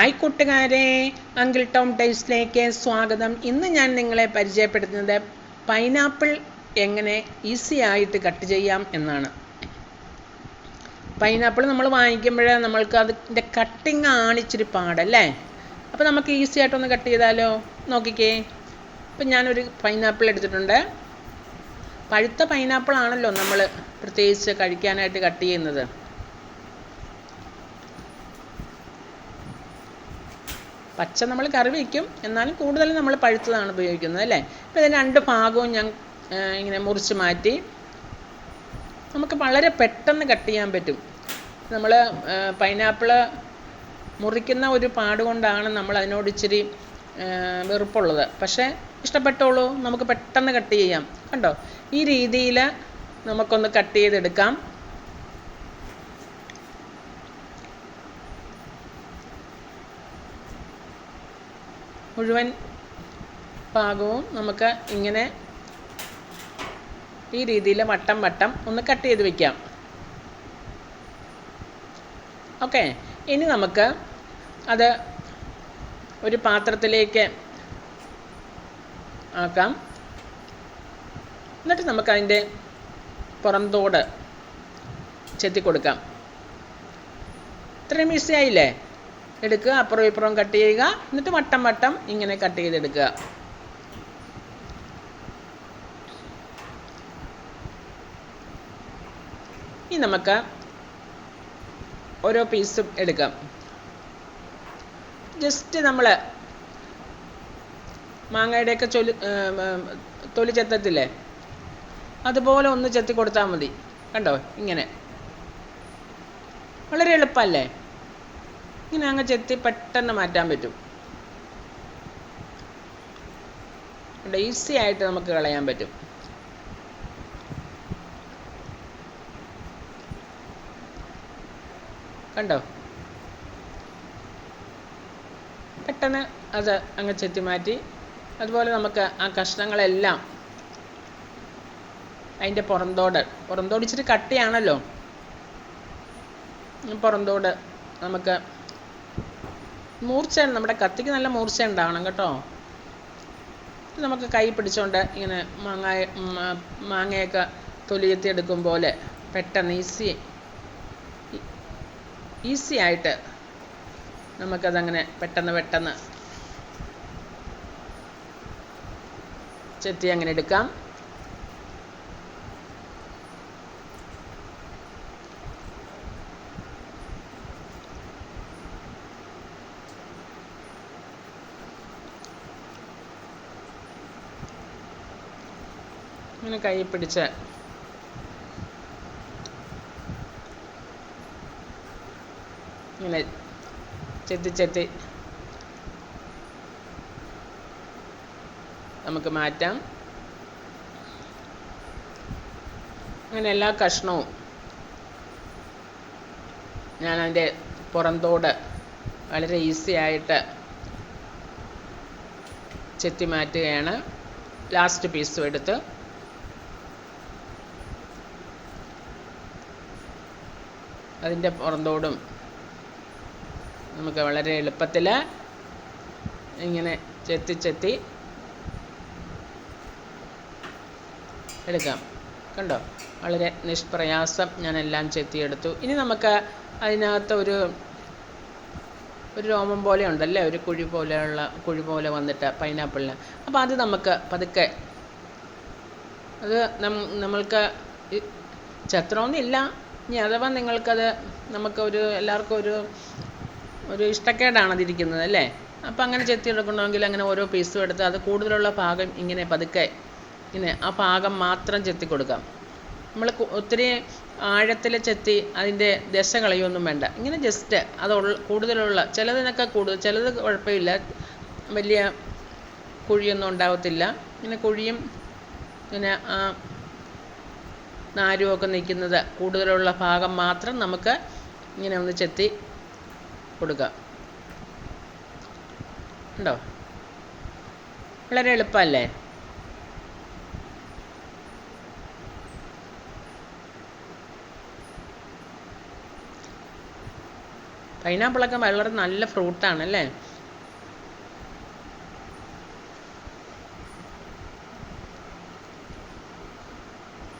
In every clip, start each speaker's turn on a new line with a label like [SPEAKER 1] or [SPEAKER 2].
[SPEAKER 1] Hi കൂട്ടുകാരെ uncle Tom ടേസ്റ്റിലേക്ക് സ്വാഗതം. ഇന്ന് ഞാൻ നിങ്ങളെ പരിചയപ്പെടുത്തുന്നത് പൈനാപ്പിൾ എങ്ങനെ ഈസി ആയിട്ട് കട്ട് ചെയ്യാം എന്നാണ്. പൈനാപ്പിൾ നമ്മൾ വാങ്ങിക്കുമ്പോൾ നമ്മൾക്ക് അതിന്റെ കട്ടിങ് ആണ് ഇച്ചിരി പാടല്ലേ? അപ്പോൾ നമുക്ക് ഈസി ആയിട്ടൊന്ന് കട്ട് ചെയ്താലോ? നോക്കിക്കേ. ഇപ്പം ഞാനൊരു പൈനാപ്പിൾ എടുത്തിട്ടുണ്ട്. പഴുത്ത പൈനാപ്പിൾ ആണല്ലോ നമ്മൾ പ്രത്യേകിച്ച് കഴിക്കാനായിട്ട് കട്ട് ചെയ്യുന്നത്. പച്ച നമ്മൾ കറി വയ്ക്കും എന്നാലും കൂടുതലും നമ്മൾ പഴുത്തതാണ് ഉപയോഗിക്കുന്നത് അല്ലേ? അപ്പോൾ ഇതിന് രണ്ട് ഭാഗവും ഞാൻ ഇങ്ങനെ മുറിച്ച് മാറ്റി. നമുക്ക് വളരെ പെട്ടെന്ന് കട്ട് ചെയ്യാൻ പറ്റും. നമ്മൾ പൈനാപ്പിൾ മുറിക്കുന്ന ഒരു പാട് കൊണ്ടാണ് നമ്മൾ അതിനോട് ഇച്ചിരി വെറുപ്പുള്ളത്. പക്ഷേ ഇഷ്ടപ്പെട്ടോളൂ. നമുക്ക് പെട്ടെന്ന് കട്ട് ചെയ്യാം. കണ്ടോ? ഈ രീതിയിൽ നമുക്കൊന്ന് കട്ട് ചെയ്തെടുക്കാം. മുഴുവൻ ഭാഗവും നമുക്ക് ഇങ്ങനെ ഈ രീതിയിൽ വട്ടം വട്ടം ഒന്ന് കട്ട് ചെയ്ത് വെക്കാം. ഓക്കെ ഇനി നമുക്ക് അത് ഒരു പാത്രത്തിലേക്ക് ആക്കാം. എന്നിട്ട് നമുക്കതിന്റെ പുറന്തോട് ചെത്തി കൊടുക്കാം. ഇത്രയും ഈസി ആയില്ലേ? എടുക്കുക അപ്പുറം ഇപ്പുറം കട്ട് ചെയ്യുക. എന്നിട്ട് വട്ടം വട്ടം ഇങ്ങനെ കട്ട് ചെയ്തെടുക്കുക. ഇനി നമുക്ക് ഓരോ പീസും എടുക്കാം. ജസ്റ്റ് നമ്മൾ മാങ്ങയുടെയൊക്കെ ചൊലി തൊലി ചെത്തത്തില്ലേ? അതുപോലെ ഒന്ന് ചെത്തി കൊടുത്താൽ മതി. കണ്ടോ? ഇങ്ങനെ. വളരെ എളുപ്പമല്ലേ ഇങ്ങനെ അങ്ങ് ചെത്തി പെട്ടെന്ന് മാറ്റാൻ പറ്റും. ഈസി ആയിട്ട് നമുക്ക് കളയാൻ പറ്റും. കണ്ടോ? പെട്ടെന്ന് അത് അങ്ങ് ചെത്തി മാറ്റി. അതുപോലെ നമുക്ക് ആ കഷ്ണങ്ങളെല്ലാം അതിന്റെ പുറന്തോട് പുറന്തോട് ഇച്ചിരി കട്ടിയാണല്ലോ. പുറന്തോട് നമുക്ക് മൂർച്ച നമ്മുടെ കത്തിക്ക് നല്ല മൂർച്ച ഉണ്ടാവണം കേട്ടോ. നമുക്ക് കൈ പിടിച്ചുകൊണ്ട് ഇങ്ങനെ മാങ്ങ മാങ്ങയൊക്കെ തൊലിയത്തി എടുക്കും പോലെ പെട്ടെന്ന് ഈസി ഈസി ആയിട്ട് നമുക്കതങ്ങനെ പെട്ടെന്ന് പെട്ടെന്ന് ചെത്തി അങ്ങനെ എടുക്കാം. ഇങ്ങനെ കൈ പിടിച്ച. ഇങ്ങനെ ചെത്തി ചെത്തി. നമുക്ക് മാറ്റാം. അങ്ങനെ എല്ലാ കഷ്ണവും ഞാൻ അതിന്റെ പുറന്തോട് വളരെ ഈസി ആയിട്ട് ചെത്തി മാറ്റുകയാണ്. ലാസ്റ്റ് പീസും എടുത്ത് അതിന്റെ പുറന്തോടും നമുക്ക് വളരെ എളുപ്പത്തിൽ ഇങ്ങനെ ചെത്തി ചെത്തി എടുക്കാം. കണ്ടോ? വളരെ നിഷ്പ്രയാസം ഞാൻ എല്ലാം ചെത്തിയെടുത്തു. ഇനി നമുക്ക് അതിനകത്ത് ഒരു ഒരു രോമം പോലെ ഉണ്ടല്ലേ? ഒരു കുഴി പോലെയുള്ള കുഴി പോലെ വന്നിട്ട് പൈനാപ്പിളിന്. അപ്പോൾ അത് നമുക്ക് പതുക്കെ അത് നമ്മൾക്ക് ചെത്രമൊന്നുമില്ല ഇനി അഥവാ നിങ്ങൾക്കത് നമുക്കൊരു എല്ലാവർക്കും ഒരു ഒരു ഇഷ്ടക്കേടാണ് അതിരിക്കുന്നത് അല്ലേ? അപ്പം അങ്ങനെ ചെത്തി എടുക്കണമെങ്കിൽ അങ്ങനെ ഓരോ പീസും എടുത്ത് അത് കൂടുതലുള്ള ഭാഗം ഇങ്ങനെ പതുക്കെ ഇങ്ങനെ ആ ഭാഗം മാത്രം ചെത്തി കൊടുക്കാം. നമ്മൾ ഒത്തിരി ആഴത്തിൽ ചെത്തി അതിന്റെ ദശ കളയൊന്നും വേണ്ട. ഇങ്ങനെ ജസ്റ്റ് അത് കൂടുതലുള്ള ചിലതിനൊക്കെ കൂടുതൽ ചിലത് കുഴപ്പമില്ല. വലിയ കുഴിയൊന്നും ഉണ്ടാകത്തില്ല ഇങ്ങനെ കുഴിയും ഇങ്ങനെ ആ നാരുമൊക്കെ നിൽക്കുന്നത്. കൂടുതലുള്ള ഭാഗം മാത്രം നമുക്ക് ഇങ്ങനെ ഒന്ന് ചെത്തി കൊടുക്കാം ഉണ്ടോ? വളരെ എളുപ്പമല്ലേ? പൈനാപ്പിളൊക്കെ വളരെ നല്ല ഫ്രൂട്ടാണ്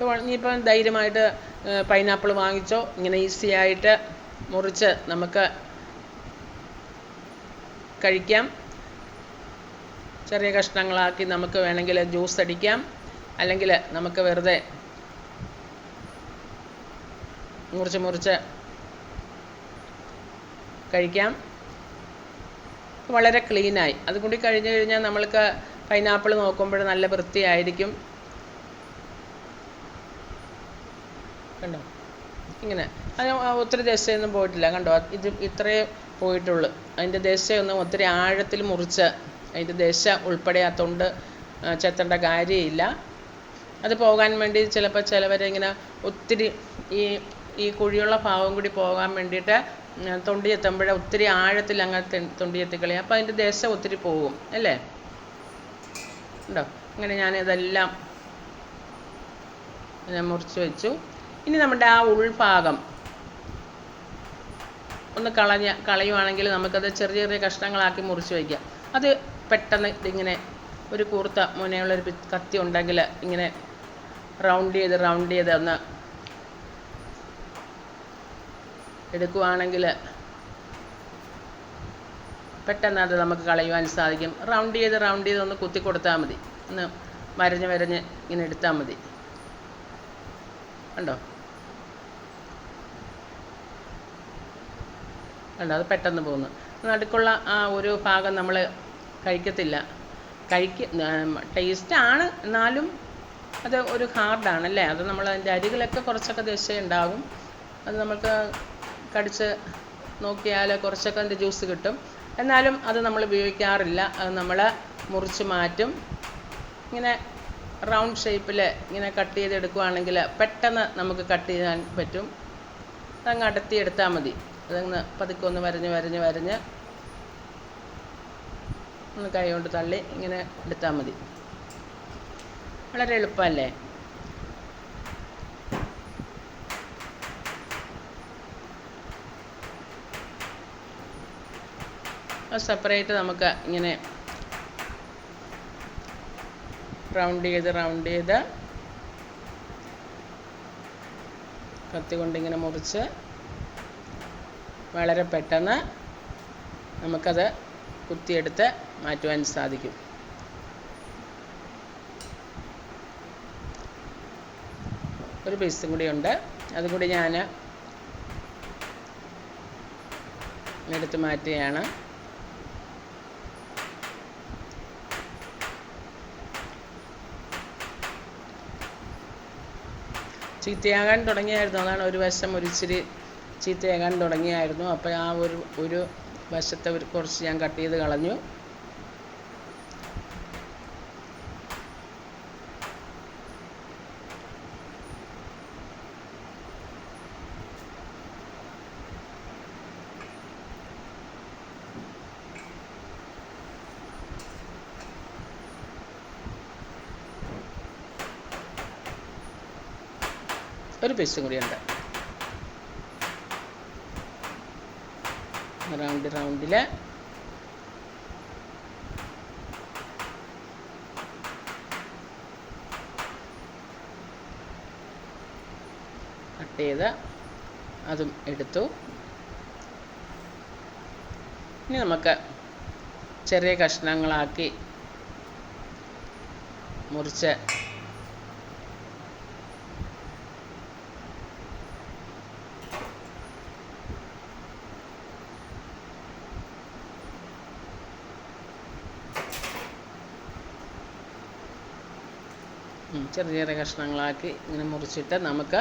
[SPEAKER 1] ഇനിയിപ്പം ധൈര്യമായിട്ട് പൈനാപ്പിൾ വാങ്ങിച്ചോ. ഇങ്ങനെ ഈസി ആയിട്ട് മുറിച്ച് നമുക്ക് കഴിക്കാം. ചെറിയ കഷ്ണങ്ങളാക്കി നമുക്ക് വേണമെങ്കിൽ ജ്യൂസ് അടിക്കാം. അല്ലെങ്കിൽ നമുക്ക് വെറുതെ മുറിച്ച് മുറിച്ച് കഴിക്കാം. വളരെ ക്ലീനായി അതുകൂടി കഴിഞ്ഞ് കഴിഞ്ഞാൽ നമ്മൾക്ക് പൈനാപ്പിൾ നോക്കുമ്പോൾ നല്ല വൃത്തിയായിരിക്കും. കണ്ടോ? ഇങ്ങനെ. അത് ഒത്തിരി ദശയൊന്നും പോയിട്ടില്ല. കണ്ടോ? ഇത് ഇത്രയേ പോയിട്ടുള്ളൂ. അതിന്റെ ദേശമൊന്നും ഒത്തിരി ആഴത്തിൽ മുറിച്ച് അതിന്റെ ദേശ ഉൾപ്പെടെ ആ തൊണ്ട് ചെത്തേണ്ട കാര്യമില്ല. അത് പോകാൻ വേണ്ടി ചിലപ്പോൾ ചിലവരിങ്ങനെ ഒത്തിരി ഈ ഈ കുഴിയുള്ള ഭാഗം കൂടി പോകാൻ വേണ്ടിയിട്ട് തൊണ്ടി എത്തുമ്പോഴേ ഒത്തിരി ആഴത്തിൽ അങ്ങ് തൊണ്ടി എത്തിക്കളയും. അപ്പോൾ അതിന്റെ ദേശം ഒത്തിരി പോകും. അല്ലേ? ഉണ്ടോ അങ്ങനെ ഞാനിതെല്ലാം ഞാൻ മുറിച്ച് വെച്ചു. ഇനി നമ്മുടെ ആ ഉൾഭാഗം. ഒന്ന് കളഞ്ഞ കളയുവാണെങ്കിൽ നമുക്കത് ചെറിയ ചെറിയ കഷ്ണങ്ങളാക്കി മുറിച്ച് വയ്ക്കാം. അത് പെട്ടെന്ന് ഇതിങ്ങനെ ഒരു കൂർത്ത മുനയുള്ളൊരു കത്തി ഉണ്ടെങ്കിൽ ഇങ്ങനെ റൗണ്ട് ചെയ്ത് റൗണ്ട് ചെയ്ത് ഒന്ന് എടുക്കുവാണെങ്കിൽ പെട്ടെന്ന് അത് നമുക്ക് കളയുവാൻ സാധിക്കും. റൗണ്ട് ചെയ്ത് റൗണ്ട് ചെയ്ത് ഒന്ന് കുത്തി കൊടുത്താൽ മതി. ഒന്ന് വരഞ്ഞ് വരഞ്ഞ് ഇങ്ങനെ എടുത്താൽ മതി. കണ്ടോ? കണ്ടോ അത് പെട്ടെന്ന് പോകുന്നു. നടുക്കുള്ള ആ ഒരു ഭാഗം നമ്മൾ കഴിക്കത്തില്ല. കഴിക്ക ആണ്. എന്നാലും അത് ഒരു ഹാർഡാണല്ലേ അത് നമ്മൾ അതിന്റെ അരികിലൊക്കെ കുറച്ചൊക്കെ ദശ ഉണ്ടാകും. അത് നമുക്ക് കടിച്ച് നോക്കിയാൽ കുറച്ചൊക്കെ അതിന്റെ ജ്യൂസ് കിട്ടും. എന്നാലും അത് നമ്മൾ ഉപയോഗിക്കാറില്ല. അത് നമ്മൾ മുറിച്ച് മാറ്റും. ഇങ്ങനെ റൗണ്ട് ഷേപ്പിൽ ഇങ്ങനെ കട്ട് ചെയ്തെടുക്കുവാണെങ്കിൽ പെട്ടെന്ന് നമുക്ക് കട്ട് ചെയ്യാൻ പറ്റും. അതങ്ങ് അടത്തി എടുത്താൽ മതി. അതങ്ങ് പതുക്കെ ഒന്ന് വരഞ്ഞ് വരഞ്ഞ് വരഞ്ഞ് ഒന്ന് കൈ കൊണ്ട് തള്ളി ഇങ്ങനെ എടുത്താൽ മതി. വളരെ എളുപ്പമല്ലേ? സെപ്പറേറ്റ് നമുക്ക് ഇങ്ങനെ റൗണ്ട് ചെയ്ത് റൗണ്ട് ചെയ്ത് കത്തി കൊണ്ടിങ്ങനെ മുറിച്ച് വളരെ പെട്ടെന്ന് നമുക്കത് കുത്തിയെടുത്ത് മാറ്റുവാൻ സാധിക്കും. ഒരു പീസും കൂടി ഉണ്ട്. അതും ഞാൻ എടുത്ത് മാറ്റുകയാണ്. ചീത്തയാകാൻ തുടങ്ങിയായിരുന്നു. അതാണ് ഒരു വശം ഒരിച്ചിരി ചീത്തയാകാൻ തുടങ്ങിയായിരുന്നു. അപ്പോൾ ആ ഒരു ഒരു വശത്തെ ഒരു കുറച്ച് ഞാൻ കട്ട് ചെയ്ത് കളഞ്ഞു. ഒരു പേസ്റ്റ് കൂടി റൗണ്ട് റൗണ്ടിൽ കട്ട് ചെയ്ത് അതും എടുത്തു. ഇനി നമുക്ക് ചെറിയ കഷ്ണങ്ങളാക്കി മുറിച്ച് ചെറിയ ചെറിയ കഷ്ണങ്ങളാക്കി ഇങ്ങനെ മുറിച്ചിട്ട് നമുക്ക്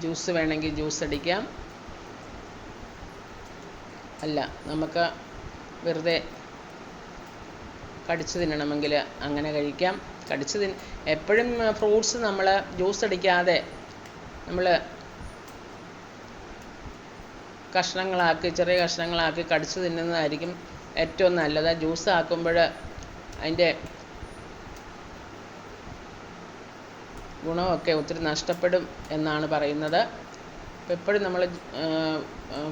[SPEAKER 1] ജ്യൂസ് വേണമെങ്കിൽ ജ്യൂസ് അടിക്കാം. അല്ല നമുക്ക് വെറുതെ കടിച്ചു തിന്നണമെങ്കിൽ അങ്ങനെ കഴിക്കാം. കടിച്ചു തിന് എപ്പോഴും ഫ്രൂട്ട്സ് നമ്മൾ ജ്യൂസ് അടിക്കാതെ നമ്മൾ കഷ്ണങ്ങളാക്കി ചെറിയ കഷ്ണങ്ങളാക്കി കടിച്ചു തിന്നുന്നതായിരിക്കും ഏറ്റവും നല്ലത്. ജ്യൂസ് ആക്കുമ്പോൾ അതിന്റെ ഗുണമൊക്കെ ഒത്തിരി നഷ്ടപ്പെടും എന്നാണ് പറയുന്നത്. അപ്പോൾ എപ്പോഴും നമ്മൾ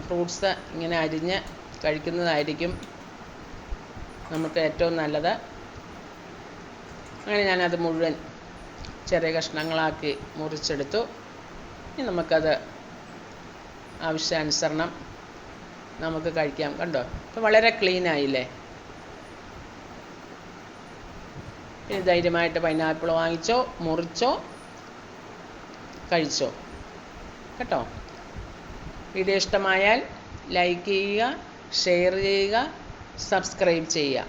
[SPEAKER 1] ഫ്രൂട്ട്സ് ഇങ്ങനെ അരിഞ്ഞ് കഴിക്കുന്നതായിരിക്കും നമുക്ക് ഏറ്റവും നല്ലത്. അങ്ങനെ ഞാനത് മുഴുവൻ ചെറിയ കഷ്ണങ്ങളാക്കി മുറിച്ചെടുത്തു. ഇനി നമുക്കത് ആവശ്യാനുസരണം നമുക്ക് കഴിക്കാം. കണ്ടോ? ഇപ്പം വളരെ ക്ലീൻ ആയില്ലേ? ഇനി ധൈര്യമായിട്ട് പൈനാപ്പിൾ വാങ്ങിച്ചോ മുറിച്ചോ കഴിച്ചോ? കേട്ടോ? വീഡിയോ ഇഷ്ടമായാൽ ലൈക്ക് ചെയ്യുക ഷെയർ ചെയ്യുക സബ്സ്ക്രൈബ് ചെയ്യുക.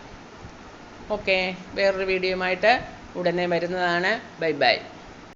[SPEAKER 1] ഓക്കെ വേറൊരു വീഡിയോയുമായിട്ട് ഉടനെ വരുന്നതാണ്. Bye bye